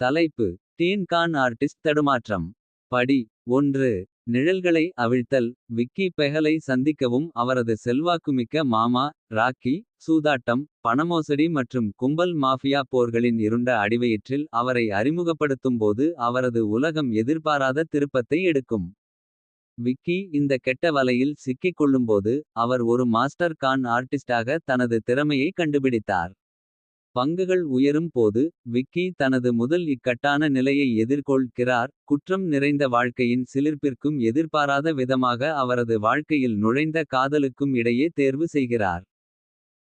தலைப்பு dean Khan artist தடுமாற்றம். படி ஒன்று நிழல்களை அவிழ்த்தல் விக்கி பெஹலை சந்திக்கவும் அவரது செல்வாக்குமிக்க மாமா. ராக்கி சூதாட்டம் பணமோசடி மற்றும் கும்பல் மாஃபியா போர்களின் இருண்ட அடிவயிற்றில். அவரை அறிமுகப்படுத்தும்போது அவரது உலகம் எதிர்பாராத திருப்பத்தை எடுக்கும். விக்கி இந்த கெட்ட வலையில் சிக்கிக் கொள்ளும்போது. அவர் ஒரு மாஸ்டர் கான் ஆர்டிஸ்டாக தனது திறமையை கண்டுபிடித்தார். பங்குகள் உயரும் போது விக்கி தனது முதல் இக்கட்டான நிலையை எதிர்கொள்கிறார். குற்றம் நிறைந்த வாழ்க்கையின் சிலிர்ப்பிற்கும் எதிர்பாராத விதமாக. அவரது வாழ்க்கையில் நுழைந்த காதலுக்கும் இடையே தேர்வு செய்கிறார்.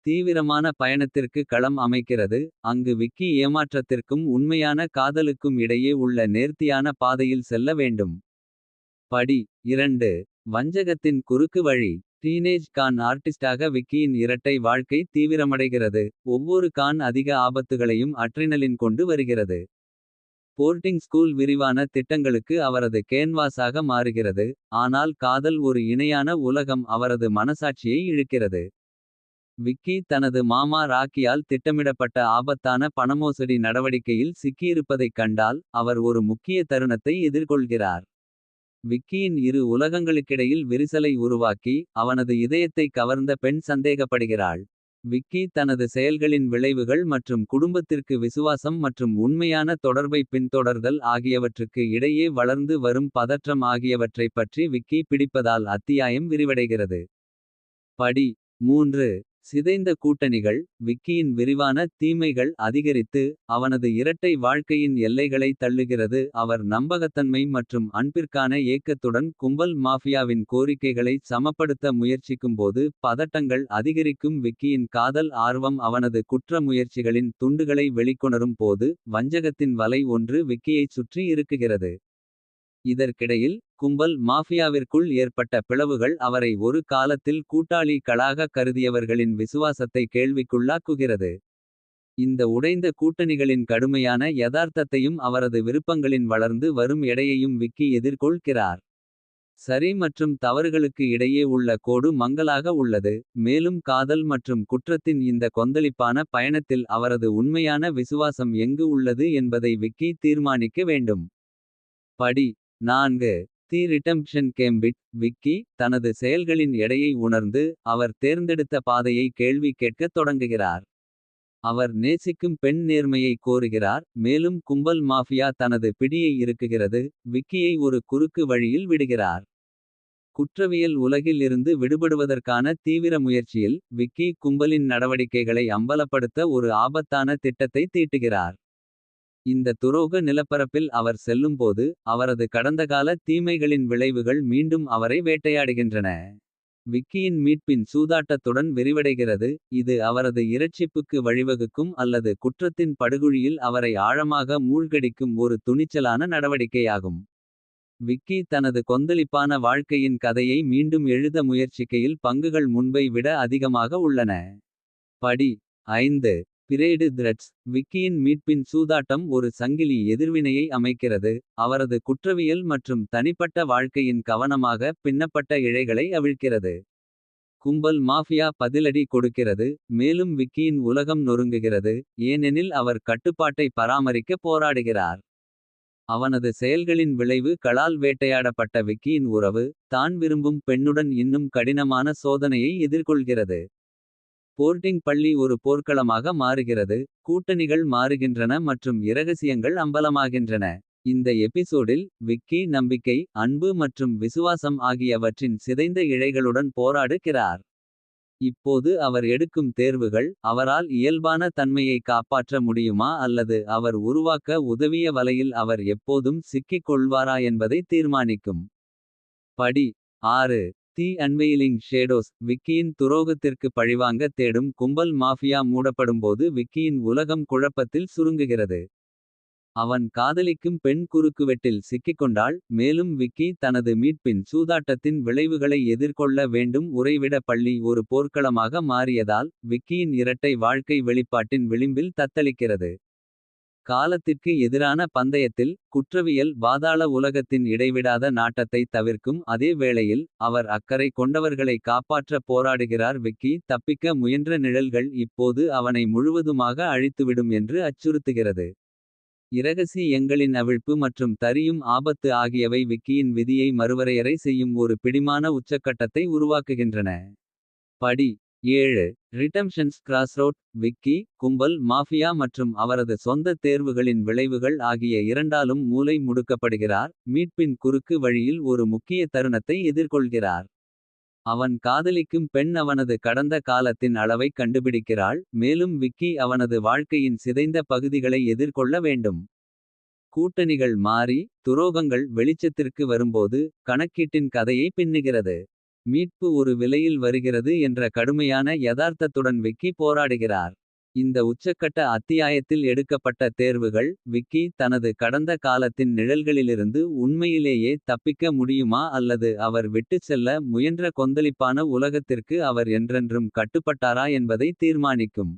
தீவிரமான பயணத்திற்கு களம் அமைக்கிறது. அங்கு விக்கி ஏமாற்றத்திற்கும் உண்மையான காதலுக்கும் இடையே உள்ள நேர்த்தியான பாதையில் செல்ல வேண்டும். படி இரண்டு வஞ்சகத்தின் குறுக்கு வழி. டீனேஜ் கான் ஆர்டிஸ்டாக விக்கியின் இரட்டை வாழ்க்கை தீவிரமடைகிறது. ஒவ்வொரு கான் அதிக ஆபத்துகளையும் அட்ரினலின் கொண்டு வருகிறது. போர்டிங் ஸ்கூல் விரிவான திட்டங்களுக்கு அவரது கேன்வாஸாக மாறுகிறது. ஆனால் காதல் ஒரு இணையான உலகம் அவரது மனசாட்சியை இழுக்கிறது. விக்கி தனது மாமா ராக்கியால் திட்டமிடப்பட்ட ஆபத்தான பணமோசடி நடவடிக்கையில் சிக்கியிருப்பதைக் கண்டால். அவர் ஒரு முக்கிய தருணத்தை எதிர்கொள்கிறார். விக்கியின் இரு உலகங்களுக்கிடையில் விரிசலை உருவாக்கி. அவனது இதயத்தை கவர்ந்த பெண் சந்தேகப்படுகிறாள். விக்கி தனது செயல்களின் விளைவுகள் மற்றும் குடும்பத்திற்கு விசுவாசம். மற்றும் உண்மையான தொடர்பை பின்தொடர்தல் ஆகியவற்றுக்கு இடையே. வளர்ந்து வரும் பதற்றம் ஆகியவற்றைப் பற்றி விக்கி பிடிப்பதால். அத்தியாயம் விரிவடைகிறது. படி மூன்று சிதைந்த கூட்டணிகள் விக்கியின் விரிவான தீமைகள் அதிகரித்து. அவனது இரட்டை வாழ்க்கையின் எல்லைகளை தள்ளுகிறது. அவர் நம்பகத்தன்மை மற்றும் அன்பிற்கான ஏக்கத்துடன். கும்பல் மாஃபியாவின் கோரிக்கைகளை சமப்படுத்த முயற்சிக்கும்போது. பதட்டங்கள் அதிகரிக்கும் விக்கியின் காதல் ஆர்வம் அவனது குற்ற முயற்சிகளின். துண்டுகளை வெளிக்கொணரும் போது வஞ்சகத்தின் வலை ஒன்று விக்கியைச் சுற்றி இருக்குகிறது. இதற்கிடையில் கும்பல் மாஃபியாவிற்குள் ஏற்பட்ட பிளவுகள். அவரை ஒரு காலத்தில் கூட்டாளி களாக கருதியவர்களின். விசுவாசத்தை கேள்விக்குள்ளாக்குகிறது. இந்த உடைந்த கூட்டணிகளின் கடுமையான யதார்த்தத்தையும். அவரது விருப்பங்களின் வளர்ந்து வரும் எடையையும் விக்கி எதிர்கொள்கிறார். சரி மற்றும் தவறுகளுக்கு இடையே உள்ள கோடு மங்கலாக உள்ளது. மேலும் காதல் மற்றும் குற்றத்தின் இந்த கொந்தளிப்பான பயணத்தில். அவரது உண்மையான விசுவாசம் எங்கு உள்ளது என்பதை விக்கி தீர்மானிக்க வேண்டும். படி நான்கு தி ரிடெம்ப்ஷன் கேம்பிட் விக்கி தனது செயல்களின் எடையை உணர்ந்து. அவர் தேர்ந்தெடுத்த பாதையை கேள்வி கேட்கத் தொடங்குகிறார். அவர் நேசிக்கும் பெண் நேர்மையை கோருகிறார். மேலும் கும்பல் மாஃபியா தனது பிடியை இருக்குகிறது விக்கியை ஒரு குறுக்கு வழியில் விடுகிறார். குற்றவியல் உலகில் இருந்து விடுபடுவதற்கான தீவிர முயற்சியில். விக்கி கும்பலின் நடவடிக்கைகளை அம்பலப்படுத்த ஒரு ஆபத்தான திட்டத்தை தீட்டுகிறார். இந்த துரோக நிலப்பரப்பில் அவர் செல்லும்போது. அவரது கடந்தகால தீமைகளின் விளைவுகள் மீண்டும் அவரை வேட்டையாடுகின்றன. விக்கியின் மீட்பின் சூதாட்டத்துடன் விரிவடைகிறது. இது அவரது இரட்சிப்புக்கு வழிவகுக்கும் அல்லது குற்றத்தின் படுகுழியில். அவரை ஆழமாக மூழ்கடிக்கும் ஒரு துணிச்சலான நடவடிக்கையாகும். விக்கி தனது கொந்தளிப்பான வாழ்க்கையின் கதையை மீண்டும் எழுத முயற்சிக்கையில். பங்குகள் முன்பை விட அதிகமாக உள்ளன. படி ஐந்து பிரேடு த்ரெட்ஸ் விக்கியின் மீட்பின் சூதாட்டம் ஒரு சங்கிலி எதிர்வினையை அமைக்கிறது. அவரது குற்றவியல் மற்றும் தனிப்பட்ட வாழ்க்கையின் கவனமாக. பின்னப்பட்ட இழைகளை அவிழ்க்கிறது. கும்பல் மாஃபியா பதிலடி கொடுக்கிறது. மேலும் விக்கியின் உலகம் நொறுங்குகிறது. ஏனெனில் அவர் கட்டுப்பாட்டை பராமரிக்க போராடுகிறார். அவனது செயல்களின் விளைவு களால் வேட்டையாடப்பட்ட விக்கியின் உறவு. தான் விரும்பும் பெண்ணுடன் இன்னும் கடினமான சோதனையை எதிர்கொள்கிறது. போர்டிங் பள்ளி ஒரு போர்க்களமாக மாறுகிறது. கூட்டணிகள் மாறுகின்றன மற்றும் இரகசியங்கள் அம்பலமாகின்றன. இந்த எபிசோடில் விக்கி நம்பிக்கை அன்பு மற்றும் விசுவாசம். ஆகியவற்றின் சிதைந்த இழைகளுடன் போராடுகிறார். இப்போது அவர் எடுக்கும் தேர்வுகள். அவரால் இயல்பான தன்மையை காப்பாற்ற முடியுமா. அல்லது அவர் உருவாக்க உதவிய வலையில் அவர் எப்போதும் சிக்கிக் கொள்வாரா என்பதை தீர்மானிக்கும். படி ஆறு தி அன்வெயிலிங் ஷேடோஸ் விக்கியின் துரோகத்திற்கு பழிவாங்க தேடும் கும்பல் மாஃபியா மூடப்படும்போது. விக்கியின் உலகம் குழப்பத்தில் சுருங்குகிறது. அவன் காதலிக்கும் பெண் குறுக்குவெட்டில் சிக்கிக்கொண்டாள். மேலும் விக்கி தனது மீட்பின் சூதாட்டத்தின் விளைவுகளை எதிர்கொள்ள வேண்டும். உறைவிட பள்ளி ஒரு போர்க்களமாக மாறியதால். விக்கியின் இரட்டை வாழ்க்கை வெளிப்பாட்டின் விளிம்பில் தத்தளிக்கிறது. காலத்திற்கு எதிரான பந்தயத்தில் குற்றவியல் பாதாள உலகத்தின் இடைவிடாத நாட்டத்தை தவிர்க்கும் அதே வேளையில் அவர் அக்கறை கொண்டவர்களை காப்பாற்ற போராடுகிறார் விக்கி தப்பிக்க முயன்ற நிழல்கள் இப்போது அவனை முழுவதுமாக அழித்துவிடும் என்று அச்சுறுத்துகிறது இரகசி எங்களின் அவிழ்ப்பு மற்றும் தரியும் ஆபத்து ஆகியவை விக்கியின் விதியை மறுவரையறை செய்யும் ஒரு பிடிமான உச்சக்கட்டத்தை உருவாக்குகின்றன. படி ஏழு ரிடம்ஷன்ஸ் கிராஸ்ரோட் விக்கி கும்பல் மாஃபியா மற்றும் அவரது சொந்த தேர்வுகளின் விளைவுகள் ஆகிய இரண்டாலும் மூலை முடுக்கப்படுகிறார். மீட்பின் குறுக்கு வழியில் ஒரு முக்கிய தருணத்தை எதிர்கொள்கிறார். அவன் காதலிக்கும் பெண் அவனது கடந்த காலத்தின் அளவைக் கண்டுபிடிக்கிறாள். மேலும் விக்கி அவனது வாழ்க்கையின் சிதைந்த பகுதிகளை எதிர்கொள்ள வேண்டும். கூட்டணிகள் மாறி துரோகங்கள் வெளிச்சத்திற்கு வரும்போது. கணக்கீட்டின் கதையை பின்னுகிறது. மீட்பு ஒரு விலையில் வருகிறது என்ற கடுமையான யதார்த்தத்துடன் விக்கி போராடுகிறார். இந்த உச்சக்கட்ட அத்தியாயத்தில் எடுக்கப்பட்ட தேர்வுகள். விக்கி தனது கடந்த காலத்தின் நிழல்களிலிருந்து உண்மையிலேயே தப்பிக்க முடியுமா அல்லது அவர் விட்டுச் செல்ல முயன்ற கொந்தளிப்பான உலகத்திற்கு அவர் என்றென்றும் கட்டுப்பட்டாரா என்பதை தீர்மானிக்கும்.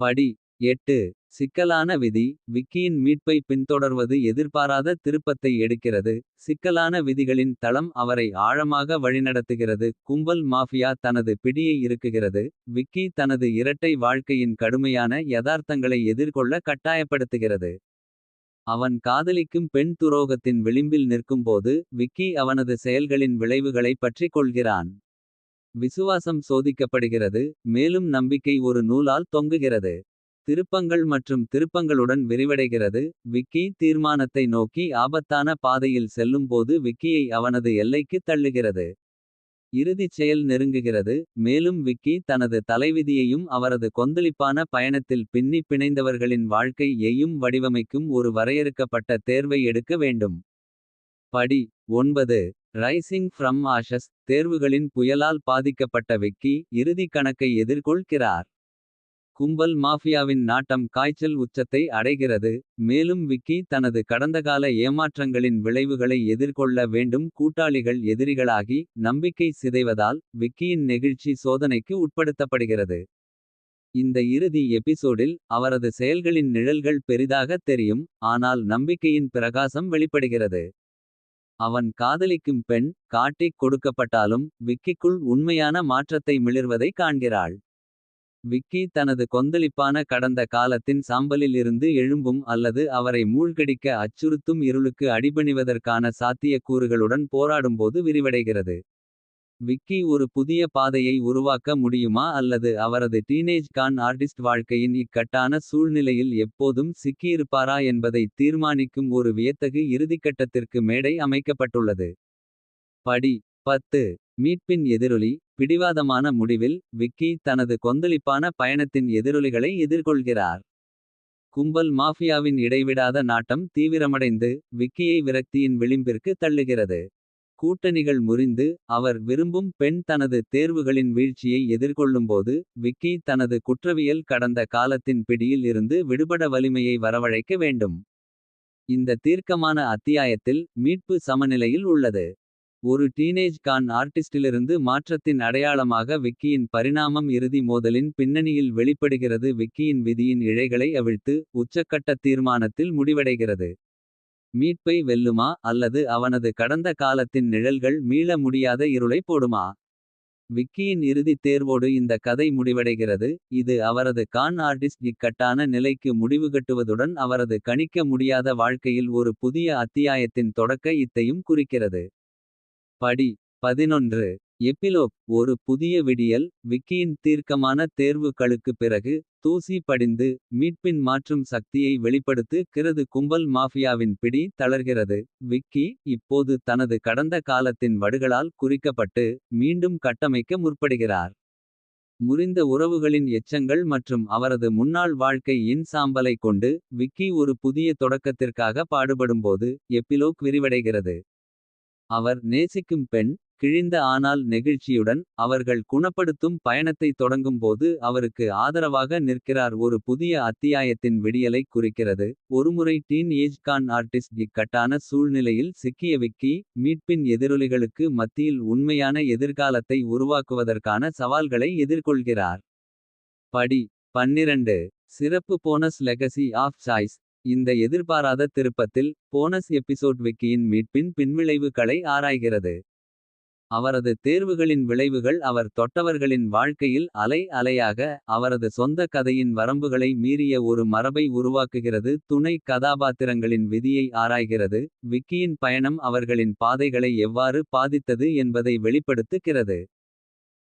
படி எட்டு சிக்கலான விதி விக்கியின் மீட்பை பின்தொடர்வது எதிர்பாராத திருப்பத்தை எடுக்கிறது. சிக்கலான விதிகளின் தளம் அவரை ஆழமாக வழிநடத்துகிறது. கும்பல் மாஃபியா தனது பிடியை இருக்குகிறது விக்கி தனது இரட்டை வாழ்க்கையின் கடுமையான யதார்த்தங்களை எதிர்கொள்ள கட்டாயப்படுத்துகிறது. அவன் காதலிக்கும் பெண் துரோகத்தின் விளிம்பில் நிற்கும்போது. விக்கி அவனது செயல்களின் விளைவுகளைப் பற்றிக் கொள்கிறான். விசுவாசம் சோதிக்கப்படுகிறது மேலும் நம்பிக்கை ஒரு நூலால் தொங்குகிறது. திருப்பங்கள் மற்றும் திருப்பங்களுடன் விரிவடைகிறது. விக்கி தீர்மானத்தை நோக்கி ஆபத்தான பாதையில் செல்லும்போது விக்கியை அவனது எல்லைக்கு தள்ளுகிறது. இறுதிச் செயல் நெருங்குகிறது மேலும் விக்கி தனது தலைவிதியையும். அவரது கொந்தளிப்பான பயணத்தில் பின்னி பிணைந்தவர்களின் வாழ்க்கை எய்யும் வடிவமைக்கும் ஒரு வரையறுக்கப்பட்ட தேர்வை எடுக்க வேண்டும். படி ஒன்பது ரைசிங் ஃப்ரம் ஆஷஸ் தேர்வுகளின் புயலால் பாதிக்கப்பட்ட விக்கி. இறுதி கணக்கை எதிர்கொள்கிறார். கும்பல் மாஃபியாவின் நாட்டம் காய்ச்சல் உச்சத்தை அடைகிறது. மேலும் விக்கி தனது கடந்தகால ஏமாற்றங்களின் விளைவுகளை எதிர்கொள்ள வேண்டும். கூட்டாளிகள் எதிரிகளாகி நம்பிக்கை சிதைவதால். விக்கியின் நெகிழ்ச்சி சோதனைக்கு உட்படுத்தப்படுகிறது. இந்த இறுதி எபிசோடில் அவரது செயல்களின் நிழல்கள் பெரிதாக தெரியும். ஆனால் நம்பிக்கையின் பிரகாசம் வெளிப்படுகிறது. அவன் காதலிக்கும் பெண் காட்டிக் கொடுக்கப்பட்டாலும். விக்கிக்குள் உண்மையான மாற்றத்தை மிளிர்வதை காண்கிறாள். விக்கி தனது கொந்தளிப்பான கடந்த காலத்தின் சாம்பலில் இருந்து எழும்பும் அல்லது அவரை மூழ்கடிக்க அச்சுறுத்தும் இருளுக்கு அடிபணிவதற்கான சாத்தியக்கூறுகளுடன் போராடும்போது விரிவடைகிறது. விக்கி ஒரு புதிய பாதையை உருவாக்க முடியுமா அல்லது அவரது டீனேஜ் கான் ஆர்டிஸ்ட் வாழ்க்கையின் இக்கட்டான சூழ்நிலையில் எப்போதும் சிக்கியிருப்பாரா என்பதை தீர்மானிக்கும் ஒரு வியத்தகு இறுதிக்கட்டத்திற்கு மேடை அமைக்கப்பட்டுள்ளது. படி பத்து மீட்பின் எதிரொலி பிடிவாதமான முடிவில் விக்கி தனது கொந்தளிப்பான பயணத்தின் எதிரொலிகளை எதிர்கொள்கிறார். கும்பல் மாஃபியாவின் இடைவிடாத நாட்டம் தீவிரமடைந்து. விக்கியை விரக்தியின் விளிம்பிற்கு தள்ளுகிறது. கூட்டணிகள் முறிந்து அவர் விரும்பும் பெண் தனது தேர்வுகளின் வீழ்ச்சியை எதிர்கொள்ளும்போது. விக்கி தனது குற்றவியல் கடந்த காலத்தின் பிடியில் இருந்து விடுபட வலிமையை வரவழைக்க வேண்டும். இந்த தீர்க்கமான அத்தியாயத்தில் மீட்பு சமநிலையில் உள்ளது. ஒரு டீனேஜ் கான் ஆர்டிஸ்டிலிருந்து மாற்றத்தின் அடையாளமாக விக்கியின் பரிணாமம் இறுதி மோதலின் பின்னணியில் வெளிப்படுகிறது. விக்கியின் விதியின் இழைகளை அவிழ்த்து உச்சக்கட்ட தீர்மானத்தில் முடிவடைகிறது. மீட்பை வெல்லுமா அல்லது அவனது கடந்த காலத்தின் நிழல்கள் மீள முடியாத இருளை போடுமா. விக்கியின் இறுதித் தேர்வோடு இந்த கதை முடிவடைகிறது. இது அவரது கான் ஆர்டிஸ்ட் இக்கட்டான நிலைக்கு முடிவுகட்டுவதுடன். அவரது கணிக்க முடியாத வாழ்க்கையில் ஒரு புதிய அத்தியாயத்தின் தொடக்க இத்தையும் குறிக்கிறது. படி பதினொன்று எப்பிலோக் ஒரு புதிய விடியல் விக்கியின் தீர்க்கமான தேர்வுகளுக்கு பிறகு. தூசி படிந்து மீட்பின் மாற்றும் சக்தியை வெளிப்படுத்து கிறது கும்பல் மாஃபியாவின் பிடி தளர்கிறது. விக்கி இப்போது தனது கடந்த காலத்தின் வடுகளால் குறிக்கப்பட்டு. மீண்டும் கட்டமைக்க முற்படுகிறார். முறிந்த உறவுகளின் எச்சங்கள் மற்றும் அவரது முன்னாள் வாழ்க்கை இன் சாம்பலை கொண்டு. விக்கி ஒரு புதிய தொடக்கத்திற்காக பாடுபடும்போது. எப்பிலோக் விரிவடைகிறது. அவர் நேசிக்கும் பெண் கிழிந்த ஆனால் நெகிழ்ச்சியுடன். அவர்கள் குணப்படுத்தும் பயணத்தை தொடங்கும்போது. அவருக்கு ஆதரவாக நிற்கிறார் ஒரு புதிய அத்தியாயத்தின் விடியலைக் குறிக்கிறது. ஒருமுறை டீன் ஏஜ் கான் ஆர்டிஸ்ட் இக்கட்டான சூழ்நிலையில் சிக்கிய விக்கி. மீட்பின் எதிரொலிகளுக்கு மத்தியில் உண்மையான எதிர்காலத்தை உருவாக்குவதற்கான சவால்களை எதிர்கொள்கிறார். படி பன்னிரண்டு சிறப்பு போனஸ் லெகசி ஆஃப் சாய்ஸ். இந்த எதிர்பாராத திருப்பத்தில் போனஸ் எபிசோட் விக்கியின் மீட்பின் பின்விளைவுகளை ஆராய்கிறது. அவரது தேர்வுகளின் விளைவுகள் அவர் தொட்டவர்களின் வாழ்க்கையில் அலை அலையாக. அவரது சொந்த கதையின் வரம்புகளை மீறிய ஒரு மரபை உருவாக்குகிறது. துணை கதாபாத்திரங்களின் விதியை ஆராய்கிறது. விக்கியின் பயணம் அவர்களின் பாதைகளை எவ்வாறு பாதித்தது என்பதை வெளிப்படுத்துகிறது.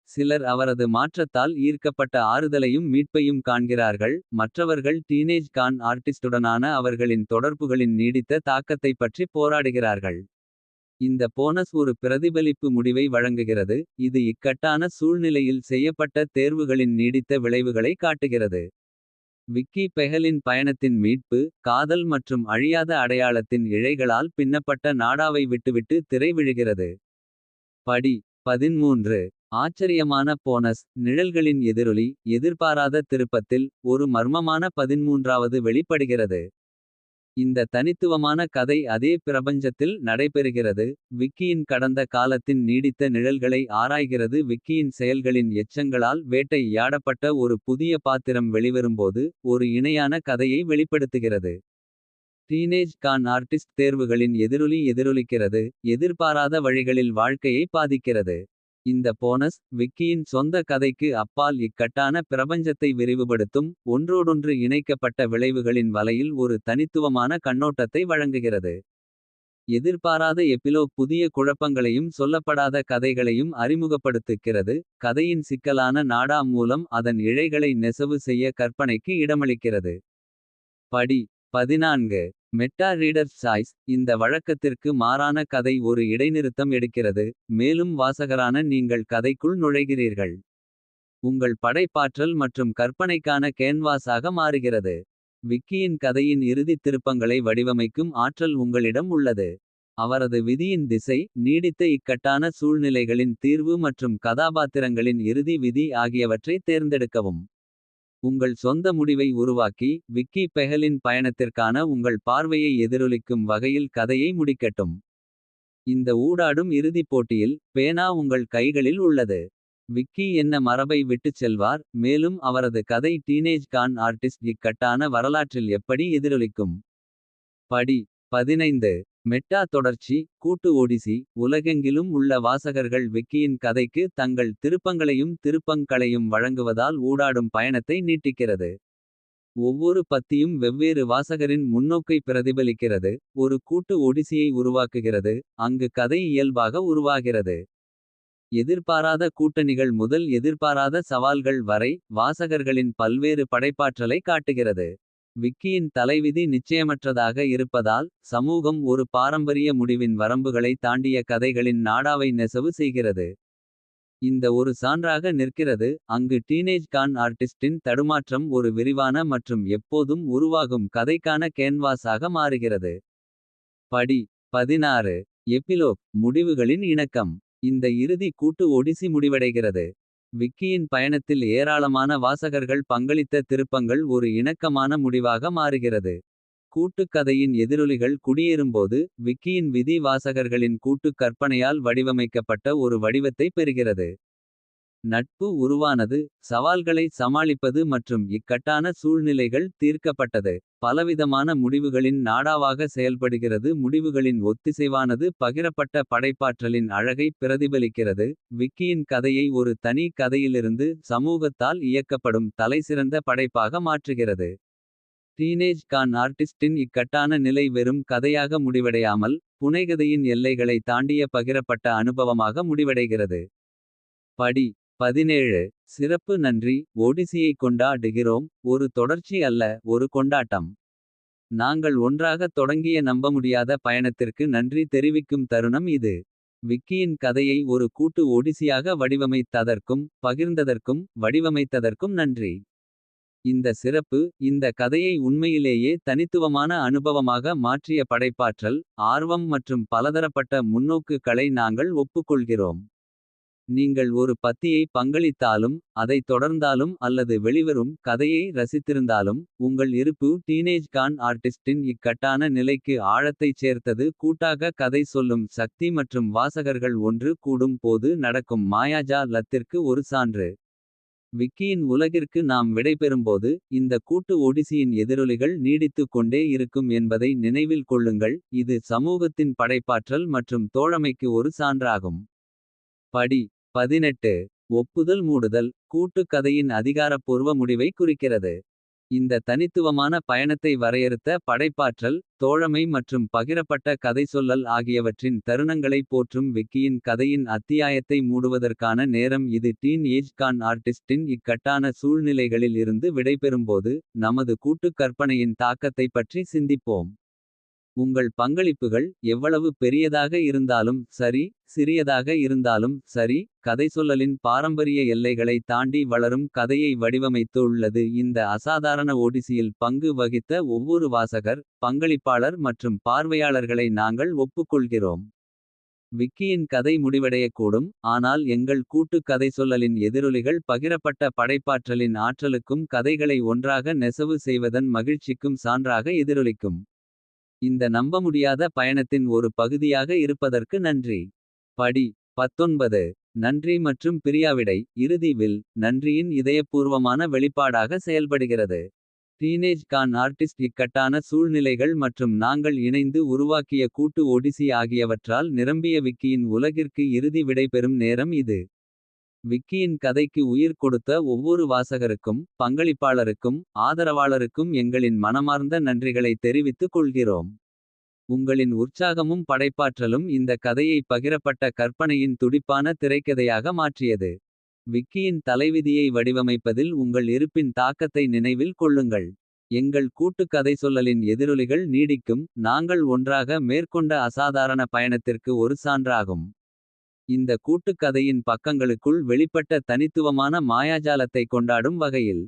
சிலர் அவரது மாற்றத்தால் ஈர்க்கப்பட்ட ஆறுதலையும் மீட்பையும் காண்கிறார்கள். மற்றவர்கள் டீனேஜ் கான் ஆர்டிஸ்டுடனான அவர்களின் தொடர்புகளின் நீடித்த தாக்கத்தைப் பற்றி போராடுகிறார்கள். இந்த போனஸ் ஒரு பிரதிபலிப்பு முடிவை வழங்குகிறது. இது இக்கட்டான சூழ்நிலையில் செய்யப்பட்ட தேர்வுகளின் நீடித்த விளைவுகளை காட்டுகிறது. விக்கி பெஹலின் பயணத்தின் மீட்பு. காதல் மற்றும் அழியாத அடையாளத்தின் இழைகளால் பின்னப்பட்ட நாடாவை விட்டுவிட்டு திரை விழுகிறது. படி ஆச்சரியமான போனஸ் நிழல்களின் எதிரொலி. எதிர்பாராத திருப்பத்தில் ஒரு மர்மமான பதின்மூன்றாவது வெளிப்படுகிறது. இந்த தனித்துவமான கதை அதே பிரபஞ்சத்தில் நடைபெறுகிறது. விக்கியின் கடந்த காலத்தின் நீடித்த நிழல்களை ஆராய்கிறது. விக்கியின் செயல்களின் எச்சங்களால் வேட்டை யாடப்பட்ட ஒரு புதிய பாத்திரம் வெளிவரும்போது. ஒரு இணையான கதையை வெளிப்படுத்துகிறது. டீனேஜ் கான் ஆர்டிஸ்ட் தேர்வுகளின் எதிரொலி எதிரொலிக்கிறது. எதிர்பாராத வழிகளில் வாழ்க்கையை பாதிக்கிறது. இந்த போனஸ் விக்கியின் சொந்த கதைக்கு அப்பால் இக்கட்டான பிரபஞ்சத்தை விரிவுபடுத்தும். ஒன்றோடொன்று இணைக்கப்பட்ட விளைவுகளின் வலையில் ஒரு தனித்துவமான கண்ணோட்டத்தை வழங்குகிறது. எதிர்பாராத எபிலோக் புதிய குழப்பங்களையும் சொல்லப்படாத கதைகளையும் அறிமுகப்படுத்துகிறது. கதையின் சிக்கலான நாடா மூலம் அதன் இழைகளை நெசவு செய்ய கற்பனைக்கு இடமளிக்கிறது. படி பதினான்கு மெட்டா ரீடர்ஸ் சாய்ஸ் இந்த வழக்கத்திற்கு மாறான கதை ஒரு இடைநிறுத்தம் எடுக்கிறது. மேலும் வாசகரான நீங்கள் கதைக்குள் நுழைகிறீர்கள். உங்கள் படைப்பாற்றல் மற்றும் கற்பனைக்கான கேன்வாஸாக மாறுகிறது. விக்கியின் கதையின் இறுதித் திருப்பங்களை வடிவமைக்கும் ஆற்றல் உங்களிடம் உள்ளது. அவரது விதியின் திசை நீடித்த இக்கட்டான சூழ்நிலைகளின் தீர்வு மற்றும் கதாபாத்திரங்களின் இறுதி விதி ஆகியவற்றை தேர்ந்தெடுக்கவும். உங்கள் சொந்த முடிவை உருவாக்கி விக்கி பெஹலின் பயணத்திற்கான உங்கள் பார்வையை எதிரொலிக்கும் வகையில் கதையை முடிக்கட்டும். இந்த ஊடாடும் இறுதிப் போட்டியில் பேனா உங்கள் கைகளில் உள்ளது. விக்கி என்ன மரபை விட்டுச் செல்வார் மேலும் அவரது கதை டீனேஜ் கான் ஆர்டிஸ்ட் இக்கட்டான வரலாற்றில் எப்படி எதிரொலிக்கும். படி பதினைந்து மெட்டா தொடர்ச்சி கூட்டு ஓடிசி உலகெங்கிலும் உள்ள வாசகர்கள் விக்கியின் கதைக்கு தங்கள் திருப்பங்களையும் திருப்பங்களையும் வழங்குவதால் ஊடாடும் பயணத்தை நீட்டிக்கிறது. ஒவ்வொரு பத்தியும் வெவ்வேறு வாசகரின் முன்னோக்கை பிரதிபலிக்கிறது. ஒரு கூட்டு ஒடிசியை உருவாக்குகிறது அங்கு கதை இயல்பாக உருவாகிறது. எதிர்பாராத கூட்டணிகள் முதல் எதிர்பாராத சவால்கள் வரை. வாசகர்களின் பல்வேறு படைப்பாற்றலை காட்டுகிறது. விக்கியின் தலைவிதி நிச்சயமற்றதாக இருப்பதால். சமூகம் ஒரு பாரம்பரிய முடிவின் வரம்புகளை தாண்டிய கதைகளின் நாடாவை நெசவு செய்கிறது. இந்த ஒரு சான்றாக நிற்கிறது அங்கு டீனேஜ் கான் ஆர்டிஸ்டின் தடுமாற்றம் ஒரு விரிவான மற்றும் எப்போதும் உருவாகும் கதைக்கான கேன்வாஸாக மாறுகிறது. படி பதினாறு எபிலோக் முடிவுகளின் இணக்கம். இந்த இறுதி கூட்டு ஒடிசி முடிவடைகிறது. விக்கியின் பயணத்தில் ஏராளமான வாசகர்கள் பங்களித்த திருப்பங்கள் ஒரு இணக்கமான முடிவாக மாறுகிறது. கூட்டுக்கதையின் எதிரொலிகள் குடியேறும்போது விக்கியின் விதி வாசகர்களின் கூட்டுக் கற்பனையால் வடிவமைக்கப்பட்ட ஒரு வடிவத்தை பெறுகிறது. நட்பு உருவானது சவால்களை சமாளிப்பது மற்றும் இக்கட்டான சூழ்நிலைகள் தீர்க்கப்பட்டது. பலவிதமான முடிவுகளின் நாடாவாக செயல்படுகிறது முடிவுகளின் ஒத்திசைவானது பகிரப்பட்ட படைப்பாற்றலின் அழகை பிரதிபலிக்கிறது. விக்கியின் கதையை ஒரு தனி கதையிலிருந்து சமூகத்தால் இயக்கப்படும் தலைசிறந்த படைப்பாக மாற்றுகிறது. டீனேஜ் கான் ஆர்டிஸ்டின் இக்கட்டான நிலை வெறும் கதையாக முடிவடையாமல். புனைகதையின் எல்லைகளை தாண்டிய பகிரப்பட்ட அனுபவமாக முடிவடைகிறது. படி பதினேழு சிறப்பு நன்றி ஒடிசியை கொண்டாடுகிறோம் ஒரு தொடர்ச்சி அல்ல ஒரு கொண்டாட்டம். நாங்கள் ஒன்றாகத் தொடங்கிய நம்பமுடியாத பயணத்திற்கு நன்றி தெரிவிக்கும் தருணம் இது. விக்கியின் கதையை ஒரு கூட்டு ஒடிசியாக வடிவமைத்ததற்கும். பகிர்ந்ததற்கும் வடிவமைத்ததற்கும் நன்றி. இந்த சிறப்பு இந்த கதையை உண்மையிலேயே தனித்துவமான அனுபவமாக மாற்றிய படைப்பாற்றல். ஆர்வம் மற்றும் பலதரப்பட்ட முன்னோக்குகளை நாங்கள் ஒப்புக்கொள்கிறோம். நீங்கள் ஒரு பத்தியை பங்களித்தாலும் அதைத் தொடர்ந்தாலும் அல்லது வெளிவரும் கதையை ரசித்திருந்தாலும். உங்கள் இருப்பு டீனேஜ் கான் ஆர்டிஸ்டின் இக்கட்டான நிலைக்கு ஆழத்தைச் சேர்த்தது. கூட்டாக கதை சொல்லும் சக்தி மற்றும் வாசகர்கள் ஒன்று கூடும் போது நடக்கும் மாயாஜா லத்திற்கு ஒரு சான்று. விக்கியின் உலகிற்கு நாம் விடைபெறும்போது இந்த கூட்டு ஒடிசியின் எதிரொலிகள் நீடித்துக் கொண்டே இருக்கும் என்பதை நினைவில் கொள்ளுங்கள். இது சமூகத்தின் படைப்பாற்றல் மற்றும் தோழமைக்கு ஒரு சான்றாகும். படி பதினெட்டு ஒப்புதல் மூடுதல் கூட்டுக் கதையின் அதிகாரப்பூர்வ முடிவை குறிக்கிறது. இந்த தனித்துவமான பயணத்தை வரையறுத்த படைப்பாற்றல். தோழமை மற்றும் பகிரப்பட்ட கதைசொல்லல் ஆகியவற்றின் தருணங்களை போற்றும் விக்கியின் கதையின் அத்தியாயத்தை மூடுவதற்கான நேரம் இது டீன் ஏஜ் கான் ஆர்டிஸ்டின் இக்கட்டான சூழ்நிலைகளில் இருந்து விடைபெறும்போது. நமது கூட்டுக் கற்பனையின் தாக்கத்தைப் பற்றி சிந்திப்போம். உங்கள் பங்களிப்புகள் எவ்வளவு பெரியதாக இருந்தாலும் சரி. சிறியதாக இருந்தாலும் சரி கதைசொல்லலின் பாரம்பரிய எல்லைகளை தாண்டி வளரும் கதையை வடிவமைத்து உள்ளது. இந்த அசாதாரண ஓடிசியில் பங்கு வகித்த ஒவ்வொரு வாசகர். பங்களிப்பாளர் மற்றும் பார்வையாளர்களை நாங்கள் ஒப்புக்கொள்கிறோம். விக்கியின் கதை முடிவடையக்கூடும் ஆனால் எங்கள் கூட்டுக் கதைசொல்லலின் எதிரொலிகள் பகிரப்பட்ட படைப்பாற்றலின் ஆற்றலுக்கும். கதைகளை ஒன்றாக நெசவு செய்வதன் மகிழ்ச்சிக்கும் சான்றாக எதிரொலிக்கும். இந்த நம்பமுடியாத பயணத்தின் ஒரு பகுதியாக இருப்பதற்கு நன்றி. படி பத்தொன்பது நன்றி மற்றும் பிரியாவிடை இறுதி வில். நன்றியின் இதயப்பூர்வமான வெளிப்பாடாக செயல்படுகிறது. டீனேஜ் கான் ஆர்டிஸ்ட் இக்கட்டான சூழ்நிலைகள் மற்றும் நாங்கள் இணைந்து உருவாக்கிய கூட்டு ஒடிசி ஆகியவற்றால் நிரம்பிய விக்கியின் உலகிற்கு இறுதி விடைபெறும் நேரம் இது. விக்கியின் கதைக்கு உயிர் கொடுத்த ஒவ்வொரு வாசகருக்கும். பங்களிப்பாளருக்கும் ஆதரவாளருக்கும் எங்களின் மனமார்ந்த நன்றிகளை தெரிவித்துக் கொள்கிறோம். உங்களின் உற்சாகமும் படைப்பாற்றலும் இந்த கதையை பகிரப்பட்ட கற்பனையின் துடிப்பான திரைக்கதையாக மாற்றியது. விக்கியின் தலைவிதியை வடிவமைப்பதில் உங்கள் இருப்பின் தாக்கத்தை நினைவில் கொள்ளுங்கள். எங்கள் கூட்டுக் கதைசொல்லலின் எதிரொலிகள் நீடிக்கும். நாங்கள் ஒன்றாக மேற்கொண்ட அசாதாரண பயணத்திற்கு ஒரு சான்றாகும். இந்த கூட்டுக் கதையின் பக்கங்களுக்குள் வெளிப்பட்ட தனித்துவமான மாயாஜாலத்தை கொண்டாடும் வகையில்.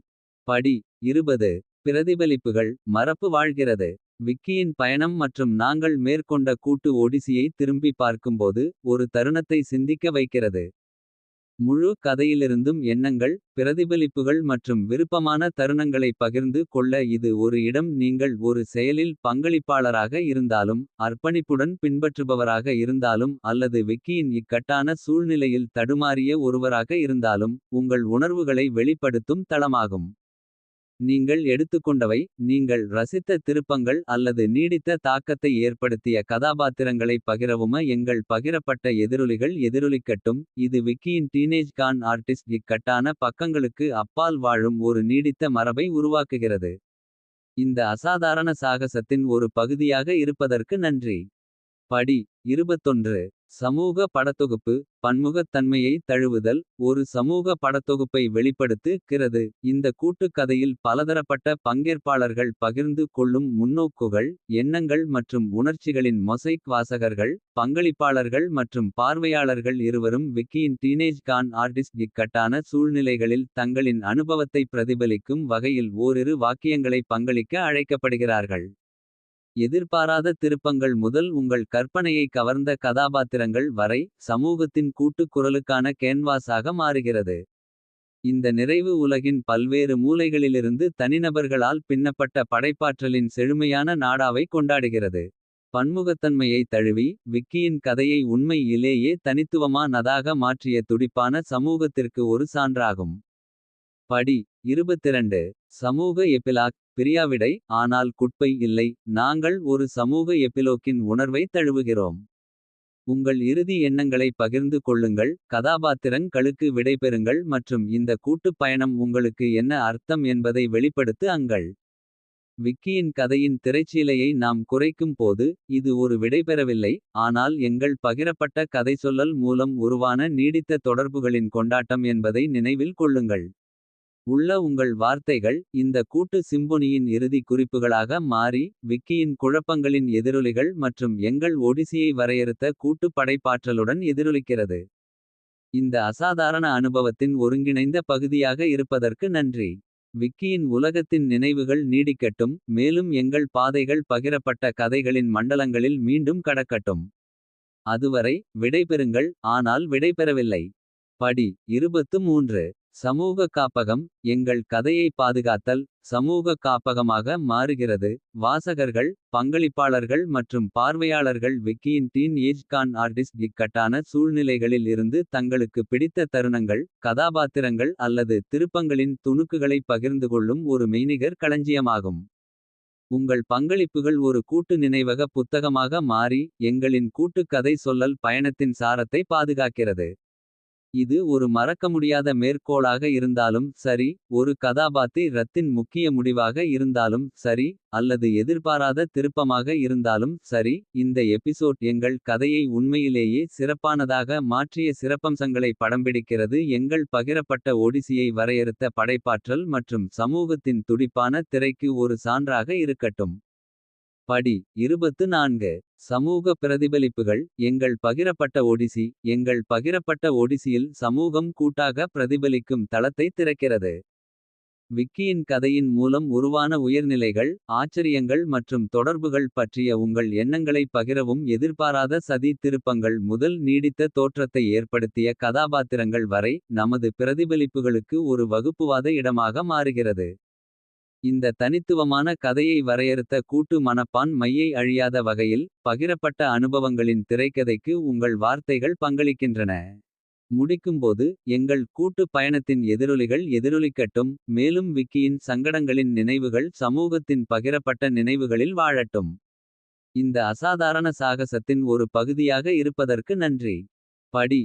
படி இருபது பிரதிபலிப்புகள் மரப்பு வாழ்கிறது. விக்கியின் பயணம் மற்றும் நாங்கள் மேற்கொண்ட கூட்டு ஒடிசியை திரும்பி பார்க்கும்போது. ஒரு தருணத்தை சிந்திக்க வைக்கிறது. முழு கதையிலிருந்தும் எண்ணங்கள். பிரதிபலிப்புகள் மற்றும் விருப்பமான தருணங்களை பகிர்ந்து கொள்ள இது ஒரு இடம். நீங்கள் ஒரு செயலில் பங்களிப்பாளராக இருந்தாலும். அர்ப்பணிப்புடன் பின்பற்றுபவராக இருந்தாலும் அல்லது விக்கியின் இக்கட்டான சூழ்நிலையில் தடுமாறிய ஒருவராக இருந்தாலும். உங்கள் உணர்வுகளை வெளிப்படுத்தும் தளமாகும். நீங்கள் எடுத்துக்கொண்டவை நீங்கள் ரசித்த திருப்பங்கள் அல்லது நீடித்த தாக்கத்தை ஏற்படுத்திய கதாபாத்திரங்களைப் பகிரவும எங்கள் பகிரப்பட்ட எதிரொலிகள் எதிரொலிக்கட்டும். இது விக்கியின் டீனேஜ் கான் ஆர்டிஸ்ட் இக்கட்டான பக்கங்களுக்கு அப்பால் வாழும் ஒரு நீடித்த மரபை உருவாக்குகிறது. இந்த அசாதாரண சாகசத்தின் ஒரு பகுதியாக இருப்பதற்கு நன்றி. படி இருபத்தொன்று சமூக படத்தொகுப்பு பன்முகத்தன்மையை தழுவுதல். ஒரு சமூக படத்தொகுப்பை வெளிப்படுத்து கிறது. இந்த கூட்டுக் கதையில் பலதரப்பட்ட பங்கேற்பாளர்கள் பகிர்ந்து கொள்ளும் முன்னோக்குகள். எண்ணங்கள் மற்றும் உணர்ச்சிகளின் மொசைக் வாசகர்கள். பங்களிப்பாளர்கள் மற்றும் பார்வையாளர்கள் இருவரும் விக்கியின் டீனேஜ் கான் ஆர்டிஸ்ட் இக்கட்டான சூழ்நிலைகளில். தங்களின் அனுபவத்தை பிரதிபலிக்கும் வகையில் ஓரிரு வாக்கியங்களை பங்களிக்க அழைக்கப்படுகிறார்கள். எதிர்பாராத திருப்பங்கள் முதல் உங்கள் கற்பனையை கவர்ந்த கதாபாத்திரங்கள் வரை. சமூகத்தின் கூட்டுக் குரலுக்கான கேன்வாஸாக மாறுகிறது. இந்த நிறைவு உலகின் பல்வேறு மூலைகளிலிருந்து தனிநபர்களால் பின்னப்பட்ட படைப்பாற்றலின் செழுமையான நாடாவை கொண்டாடுகிறது. பன்முகத்தன்மையை தழுவி விக்கியின் கதையை உண்மை இலேயே தனித்துவமா நதாக மாற்றிய துடிப்பான சமூகத்திற்கு ஒரு சான்றாகும். படி இருபத்திரண்டு சமூக எபிலாக் பிரியாவிடை ஆனால் குட்பை இல்லை. நாங்கள் ஒரு சமூக எபிலோக்கின் உணர்வை தழுவுகிறோம். உங்கள் இறுதி எண்ணங்களை பகிர்ந்து கொள்ளுங்கள். கதாபாத்திரங் களுக்கு விடைபெறுங்கள் மற்றும் இந்த கூட்டுப் பயணம் உங்களுக்கு என்ன அர்த்தம் என்பதை வெளிப்படுத்து அங்கள். விக்கியின் கதையின் திரைச்சீலையை நாம் குறைக்கும் போது. இது ஒரு விடைபெறவில்லை ஆனால் எங்கள் பகிரப்பட்ட கதைசொல்லல் மூலம் உருவான நீடித்த தொடர்புகளின் கொண்டாட்டம் என்பதை நினைவில் கொள்ளுங்கள். உள்ள உங்கள் வார்த்தைகள் இந்த கூட்டு சிம்பொனியின் இறுதி குறிப்புகளாக மாறி. விக்கியின் குழப்பங்களின் எதிரொலிகள் மற்றும் எங்கள் ஒடிசியை வரையறுத்த கூட்டுப் படைப்பாற்றலுடன் எதிரொலிக்கிறது. இந்த அசாதாரண அனுபவத்தின் ஒருங்கிணைந்த பகுதியாக இருப்பதற்கு நன்றி. விக்கியின் உலகத்தின் நினைவுகள் நீடிக்கட்டும். மேலும் எங்கள் பாதைகள் பகிரப்பட்ட கதைகளின் மண்டலங்களில் மீண்டும் கடக்கட்டும். அதுவரை விடைபெறுங்கள் ஆனால் விடைபெறவில்லை. படி இருபத்து மூன்று சமூக காப்பகம் எங்கள் கதையை பாதுகாத்தல். சமூக காப்பகமாக மாறுகிறது வாசகர்கள். பங்களிப்பாளர்கள் மற்றும் பார்வையாளர்கள் விக்கியின் டீன் ஏஜ் கான் ஆர்டிஸ்ட் இக்கட்டான சூழ்நிலைகளில் இருந்து தங்களுக்கு பிடித்த தருணங்கள். கதாபாத்திரங்கள் அல்லது திருப்பங்களின் துணுக்குகளை பகிர்ந்து கொள்ளும் ஒரு மெய்நிகர் களஞ்சியமாகும். உங்கள் பங்களிப்புகள் ஒரு கூட்டு நினைவக புத்தகமாக மாறி. எங்களின் கூட்டுக் கதை சொல்லல் பயணத்தின் சாரத்தை பாதுகாக்கிறது. இது ஒரு மறக்க முடியாத மேற்கோளாக இருந்தாலும் சரி. ஒரு கதாபாத்தி ரத்தின் முக்கிய முடிவாக இருந்தாலும் சரி. அல்லது எதிர்பாராத திருப்பமாக இருந்தாலும் சரி. இந்த எபிசோட் எங்கள் கதையை உண்மையிலேயே சிறப்பானதாக மாற்றிய சிறப்பம்சங்களை படம்பிடிக்கிறது. எங்கள் பகிரப்பட்ட ஒடிசியை வரையறுத்த படைப்பாற்றல் மற்றும் சமூகத்தின் துடிப்பான திரைக்கு ஒரு சான்றாக இருக்கட்டும். படி இருபத்து நான்கு சமூக பிரதிபலிப்புகள் எங்கள் பகிரப்பட்ட ஒடிசி. எங்கள் பகிரப்பட்ட ஒடிசியில் சமூகம் கூட்டாக பிரதிபலிக்கும் தளத்தை திறக்கிறது. விக்கியின் கதையின் மூலம் உருவான உயர்நிலைகள். ஆச்சரியங்கள் மற்றும் தொடர்புகள் பற்றிய உங்கள் எண்ணங்களை பகிரவும். எதிர்பாராத சதி திருப்பங்கள் முதல் நீடித்த தோற்றத்தை ஏற்படுத்திய. கதாபாத்திரங்கள் வரை நமது பிரதிபலிப்புகளுக்கு ஒரு வகுப்புவாத இடமாக மாறுகிறது. இந்த தனித்துவமான கதையை வரையறுத்த கூட்டு மனப்பான் மையை அழியாத வகையில். பகிரப்பட்ட அனுபவங்களின் திரைக்கதைக்கு உங்கள் வார்த்தைகள் பங்களிக்கின்றன. முடிக்கும்போது எங்கள் கூட்டு பயணத்தின் எதிரொலிகள் எதிரொலிக்கட்டும். மேலும் விக்கியின் சங்கடங்களின் நினைவுகள் சமூகத்தின் பகிரப்பட்ட நினைவுகளில் வாழட்டும். இந்த அசாதாரண சாகசத்தின் ஒரு பகுதியாக இருப்பதற்கு நன்றி. படி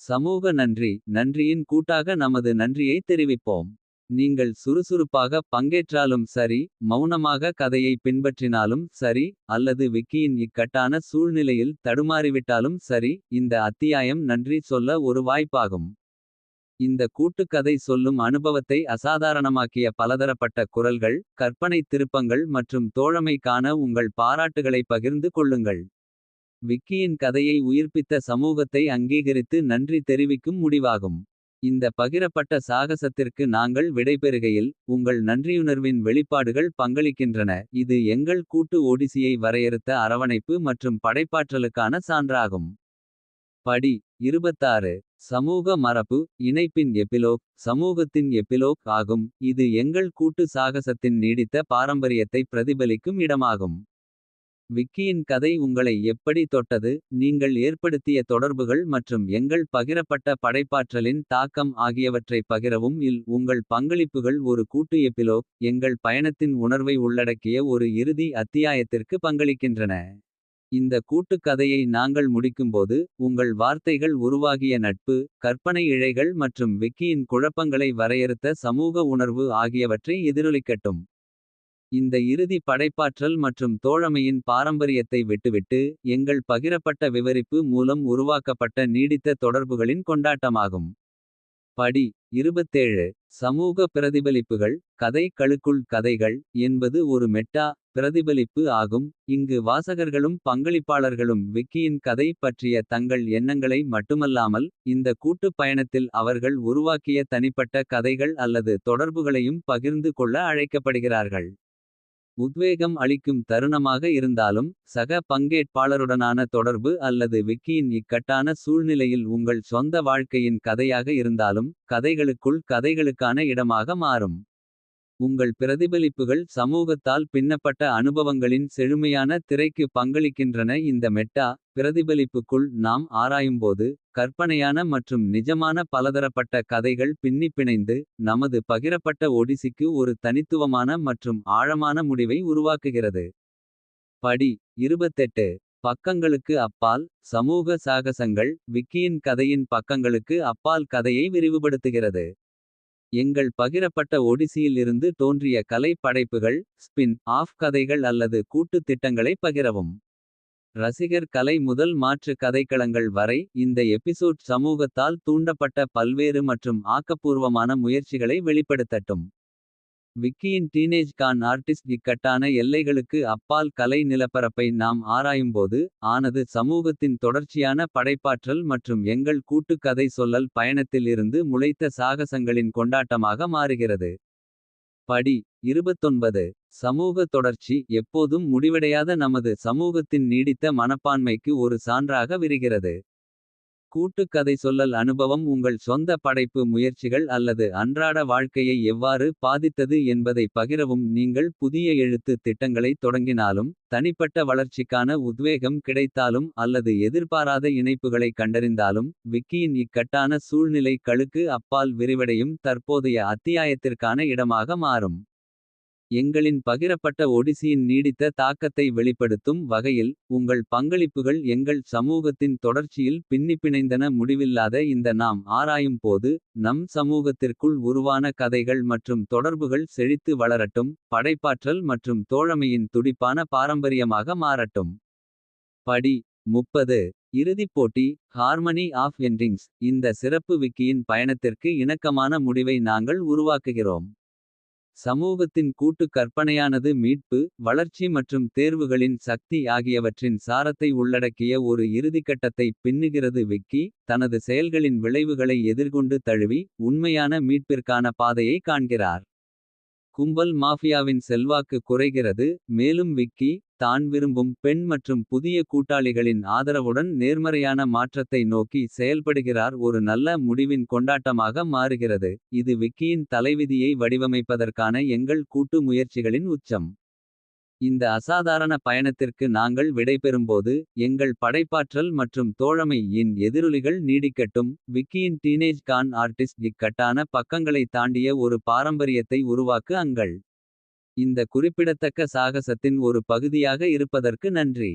சமூக நன்றி நன்றியின் கூட்டாக நமது நன்றியை தெரிவிப்போம். நீங்கள் சுறுசுறுப்பாக பங்கேற்றாலும் சரி. மௌனமாக கதையை பின்பற்றினாலும் சரி. அல்லது விக்கியின் இக்கட்டான சூழ்நிலையில் தடுமாறிவிட்டாலும் சரி. இந்த அத்தியாயம் நன்றி சொல்ல ஒரு வாய்ப்பாகும். இந்த கூட்டுக்கதை சொல்லும் அனுபவத்தை அசாதாரணமாக்கிய பலதரப்பட்ட குரல்கள். கற்பனை திருப்பங்கள் மற்றும் தோழமைக்கான உங்கள் பாராட்டுகளை பகிர்ந்து கொள்ளுங்கள். விக்கியின் கதையை உயிர்ப்பித்த சமூகத்தை அங்கீகரித்து நன்றி தெரிவிக்கும் முடிவாகும். இந்த பகிரப்பட்ட சாகசத்திற்கு நாங்கள் விடைபெறுகையில். உங்கள் நன்றியுணர்வின் வெளிப்பாடுகள் பங்களிக்கின்றன. இது எங்கள் கூட்டு ஒடிசியை வரையறுத்த அரவணைப்பு மற்றும் படைப்பாற்றலுக்கான சான்றாகும். படி இருபத்தாறு சமூக மரபு இணைப்பின் எபிலோக். சமூகத்தின் எபிலோக் ஆகும் இது எங்கள் கூட்டு சாகசத்தின் நீடித்த பாரம்பரியத்தை பிரதிபலிக்கும் இடமாகும். விக்கியின் கதை உங்களை எப்படி தொட்டது. நீங்கள் ஏற்படுத்திய தொடர்புகள் மற்றும் எங்கள் பகிரப்பட்ட படைப்பாற்றலின் தாக்கம். ஆகியவற்றைப் பகிரவும் இல் உங்கள் பங்களிப்புகள் ஒரு கூட்டு எபிலோக். எங்கள் பயணத்தின் உணர்வை உள்ளடக்கிய ஒரு இறுதி அத்தியாயத்திற்கு பங்களிக்கின்றன. இந்த கூட்டுக் கதையை நாங்கள் முடிக்கும்போது. உங்கள் வார்த்தைகள் உருவாகிய நட்பு. கற்பனை இழைகள் மற்றும் விக்கியின் குழப்பங்களை வரையறுத்த சமூக உணர்வு ஆகியவற்றை எதிரொலிக்கட்டும். இந்த இறுதி படைப்பாற்றல் மற்றும் தோழமையின் பாரம்பரியத்தை விட்டுவிட்டு. எங்கள் பகிரப்பட்ட விவரிப்பு மூலம் உருவாக்கப்பட்ட நீடித்த தொடர்புகளின் கொண்டாட்டமாகும். படி சமூக பிரதிபலிப்புகள் கதை களுக்குள் கதைகள் என்பது ஒரு மெட்டா. பிரதிபலிப்பு ஆகும் இங்கு வாசகர்களும் பங்களிப்பாளர்களும். விக்கியின் கதை பற்றிய தங்கள் எண்ணங்களை மட்டுமல்லாமல். இந்த கூட்டுப் பயணத்தில் அவர்கள் உருவாக்கிய தனிப்பட்ட கதைகள். அல்லது தொடர்புகளையும் பகிர்ந்து கொள்ள அழைக்கப்படுகிறார்கள். உத்வேகம் அளிக்கும் தருணமாக இருந்தாலும். சக பங்கேற்பாளருடனான தொடர்பு அல்லது விக்கியின் இக்கட்டான. சூழ்நிலையில் உங்கள் சொந்த வாழ்க்கையின் கதையாக இருந்தாலும். கதைகளுக்குள் கதைகளுக்கான இடமாக மாறும். உங்கள் பிரதிபலிப்புகள் சமூகத்தால் பின்னப்பட்ட அனுபவங்களின். செழுமையான திரைக்கு பங்களிக்கின்றன இந்த மெட்டா. பிரதிபலிப்புக்குள் நாம் ஆராயும்போது. கற்பனையான மற்றும் நிஜமான பலதரப்பட்ட கதைகள் பின்னிப் பிணைந்து. நமது பகிரப்பட்ட ஒடிசிக்கு ஒரு தனித்துவமான மற்றும் ஆழமான முடிவை உருவாக்குகிறது. படி இருபத்தெட்டு பக்கங்களுக்கு அப்பால் சமூக சாகசங்கள். விக்கியின் கதையின் பக்கங்களுக்கு அப்பால் கதையை விரிவுபடுத்துகிறது. எங்கள் பகிரப்பட்ட ஒடிசியில் இருந்து தோன்றிய கலை படைப்புகள். ஸ்பின் ஆஃப் கதைகள் அல்லது கூட்டுத் திட்டங்களை பகிரவும். ரசிகர் கலை முதல் மாற்று கதைக்களங்கள் வரை. இந்த எபிசோட் சமூகத்தால் தூண்டப்பட்ட பல்வேறு மற்றும் ஆக்கப்பூர்வமான முயற்சிகளை வெளிப்படுத்தட்டும். விக்கியின் டீனேஜ் கான் ஆர்டிஸ்ட் இக்கட்டான எல்லைகளுக்கு அப்பால் கலை நிலப்பரப்பை நாம் ஆராயும்போது. ஆனது சமூகத்தின் தொடர்ச்சியான படைப்பாற்றல் மற்றும் எங்கள் கூட்டுக் கதை சொல்லல் பயணத்தில் இருந்து முளைத்த சாகசங்களின் கொண்டாட்டமாக மாறுகிறது. படி இருபத்தொன்பது சமூக தொடர்ச்சி எப்போதும் முடிவடையாத நமது சமூகத்தின் நீடித்த மனப்பான்மைக்கு ஒரு சான்றாக விரிகிறது. கூட்டுக் கதை சொல்லல் அனுபவம் உங்கள் சொந்த படைப்பு முயற்சிகள் அல்லது அன்றாட வாழ்க்கையை எவ்வாறு பாதித்தது என்பதை பகிரவும் நீங்கள் புதிய எழுத்து திட்டங்களைத் தொடங்கினாலும். தனிப்பட்ட வளர்ச்சிக்கான உத்வேகம் கிடைத்தாலும் அல்லது எதிர்பாராத இணைப்புகளை கண்டறிந்தாலும். விக்கியின் இக்கட்டான சூழ்நிலை களுக்கு அப்பால் விரிவடையும் தற்போதைய அத்தியாயத்திற்கான இடமாக மாறும். எங்களின் பகிரப்பட்ட ஒடிசியின் நீடித்த தாக்கத்தை வெளிப்படுத்தும் வகையில். உங்கள் பங்களிப்புகள் எங்கள் சமூகத்தின் தொடர்ச்சியில். பின்னிப்பிணைந்தன முடிவில்லாத இந்த நாம் ஆராயும் போது. நம் சமூகத்திற்குள் உருவான கதைகள் மற்றும் தொடர்புகள். செழித்து வளரட்டும் படைப்பாற்றல் மற்றும் தோழமையின். துடிப்பான பாரம்பரியமாக மாறட்டும். படி முப்பது இறுதிப் போட்டி ஹார்மனி ஆஃப் எண்டிங்ஸ். இந்த சிறப்பு விக்கியின் பயணத்திற்கு இணக்கமான முடிவை நாங்கள் உருவாக்குகிறோம். சமூகத்தின் கூட்டுக் கற்பனையானது மீட்பு. வளர்ச்சி மற்றும் தேர்வுகளின் சக்தி ஆகியவற்றின் சாரத்தை. உள்ளடக்கிய ஒரு இறுதிக்கட்டத்தை பின்னுகிறது விக்கி. தனது செயல்களின் விளைவுகளை எதிர்கொண்டு தழுவி. உண்மையான மீட்பிற்கான பாதையை காண்கிறார். கும்பல் மாஃபியாவின் செல்வாக்கு குறைகிறது. மேலும் விக்கி தான் விரும்பும் பெண் மற்றும் புதிய கூட்டாளிகளின். ஆதரவுடன் நேர்மறையான மாற்றத்தை நோக்கி செயல்படுகிறார். ஒரு நல்ல முடிவின் கொண்டாட்டமாக மாறுகிறது. இது விக்கியின் தலைவிதியை வடிவமைப்பதற்கான எங்கள் கூட்டு முயற்சிகளின் உச்சம். இந்த அசாதாரண பயணத்திற்கு நாங்கள் விடைபெறும்போது. எங்கள் படைப்பாற்றல் மற்றும் தோழமை இன் எதிரொலிகள் நீடிக்கட்டும். விக்கியின் டீனேஜ் கான் ஆர்டிஸ்ட் இக்கட்டான பக்கங்களை தாண்டிய ஒரு பாரம்பரியத்தை உருவாக்கு அங்கள். இந்த குறிப்பிடத்தக்க சாகசத்தின் ஒரு பகுதியாக இருப்பதற்கு நன்றி.